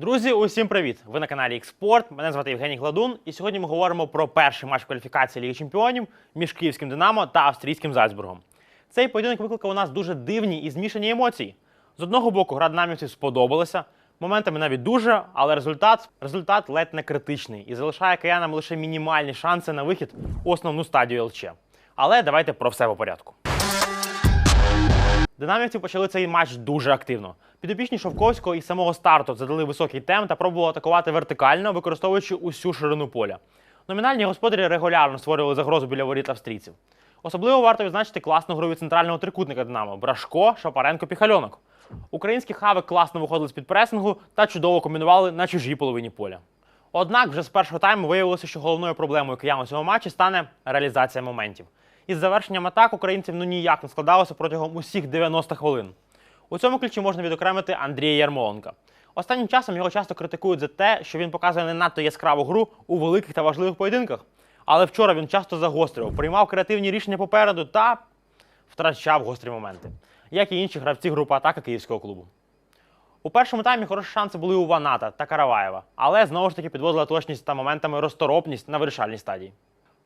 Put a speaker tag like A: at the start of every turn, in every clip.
A: Друзі, усім привіт! Ви на каналі Експорт. Мене звати Євгеній Гладун, і сьогодні ми говоримо про перший матч кваліфікації Ліги Чемпіонів між київським Динамо та австрійським Зальцбургом. Цей поєдинок викликав у нас дуже дивні і змішані емоції. З одного боку, гра динамівців сподобалася, моментами навіть дуже, але результат, результат ледь не критичний і залишає киянам лише мінімальні шанси на вихід у основну стадію ЛЧ. Але давайте про все по порядку. Динамівці почали цей матч дуже активно. Підопічні Шовковського із самого старту задали високий темп та пробували атакувати вертикально, використовуючи усю ширину поля. Номінальні господарі регулярно створювали загрозу біля воріт австрійців. Особливо варто відзначити класну гру від центрального трикутника Динамо Брашко, Шапаренко, Піхальонок. Українські хави класно виходили з під пресингу та чудово комбінували на чужій половині поля. Однак вже з першого тайму виявилося, що головною проблемою киян у цьому матчі стане реалізація моментів. Із завершенням атак українців ну ніяк не складалося протягом усіх 90 хвилин. У цьому ключі можна відокремити Андрія Ярмоленка. Останнім часом його часто критикують за те, що він показує не надто яскраву гру у великих та важливих поєдинках. Але вчора він часто загострював, приймав креативні рішення попереду та втрачав гострі моменти, як і інші гравці групи атаки київського клубу. У першому таймі хороші шанси були у Ваната та Караваєва, але знову ж таки підводила точність та моментами розторопність на вирішальній стадії.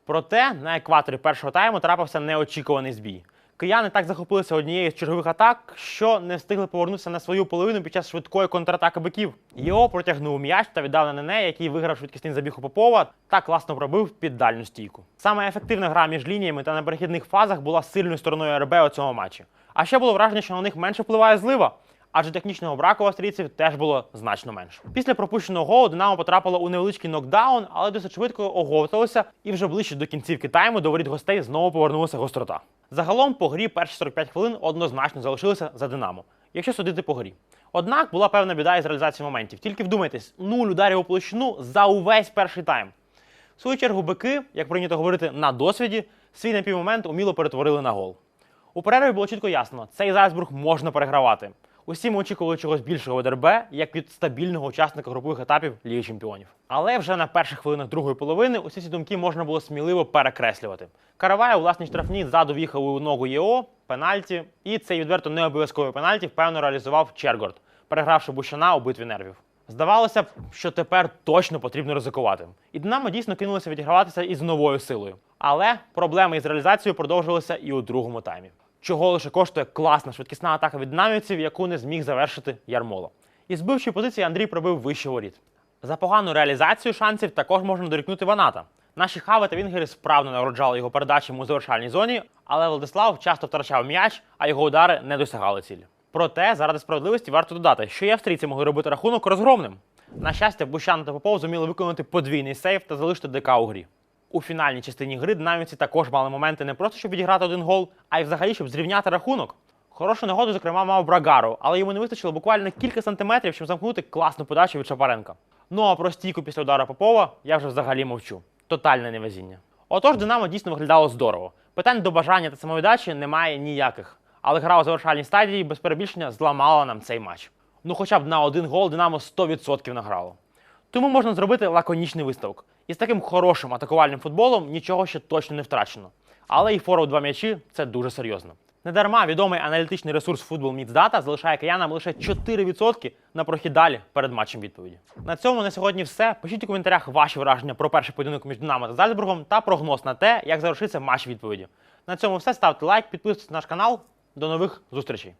A: Проте на екваторі першого тайму трапився неочікуваний збій. Кияни так захопилися однією з чергових атак, що не встигли повернутися на свою половину під час швидкої контратаки биків. Його протягнув м'яч та віддав на Нене, який виграв швидкісний забіг у Попова та класно пробив під дальню стійку. Саме ефективна гра між лініями та на перехідних фазах була сильною стороною РБ у цьому матчі. А ще було враження, що на них менше впливає злива. Адже технічного браку австрійців теж було значно менше. Після пропущеного голу Динамо потрапило у невеличкий нокдаун, але досить швидко оговталося, і вже ближче до кінцівки тайму до воріт гостей знову повернулася гострота. Загалом по грі перші 45 хвилин однозначно залишилися за Динамо, якщо судити по грі. Однак була певна біда із реалізацією моментів. Тільки вдумайтесь, нуль ударів у площину за увесь перший тайм. В свою чергу бики, як прийнято говорити, на досвіді, свій напівмомент уміло перетворили на гол. У перерві було чітко ясно, цей Зальцбург можна перегравати. Усі ми очікували чогось більшого від РБ, як від стабільного учасника групових етапів Ліги Чемпіонів. Але вже на перших хвилинах другої половини усі ці думки можна було сміливо перекреслювати. Каравай у власній штрафній ззаду в'їхав у ногу ЄО, пенальті, і цей відверто не обов'язковий пенальті впевнено реалізував Чергорд, перегравши Бущана у битві нервів. Здавалося б, що тепер точно потрібно ризикувати. І Динамо дійсно кинулося відіграватися із новою силою. Але проблеми із реалізацією продовжилися і у другому таймі чого лише коштує класна швидкісна атака від динамівців, яку не зміг завершити Ярмоло. Із збивчої позиції Андрій пробив вище воріт. За погану реалізацію шансів також можна дорікнути Ваната. Наші хави та вінгери справно нагороджали його передачами у завершальній зоні, але Владислав часто втрачав м'яч, а його удари не досягали цілі. Проте, заради справедливості, варто додати, що і австрійці могли робити рахунок розгромним. На щастя, Бущан та Попов зуміли виконати подвійний сейф та залишити ДК у грі. У фінальній частині гри динамівці також мали моменти не просто щоб відіграти один гол, а й взагалі щоб зрівняти рахунок. Хорошу нагоду, зокрема, мав Брагару, але йому не вистачило буквально кілька сантиметрів, щоб замкнути класну подачу від Шапаренка. Ну а про стійку після удара Попова я вже взагалі мовчу. Тотальне невезіння. Отож, Динамо дійсно виглядало здорово. Питань до бажання та самовіддачі немає ніяких. Але гра у завершальній стадії без перебільшення зламала нам цей матч. Ну хоча б на один гол Динамо 100% награло. Тому можна зробити лаконічний виставок. І з таким хорошим атакувальним футболом нічого ще точно не втрачено. Але і фора у два м'ячі це дуже серйозно. Недарма відомий аналітичний ресурс Football Meets залишає киянам лише 4% на прохід далі перед матчем відповіді. На цьому на сьогодні все. Пишіть у коментарях ваші враження про перший поєдинок між Динамо та Зальцбургом та прогноз на те, як завершиться матч відповіді. На цьому все. Ставте лайк, підписуйтесь на наш канал. До нових зустрічей!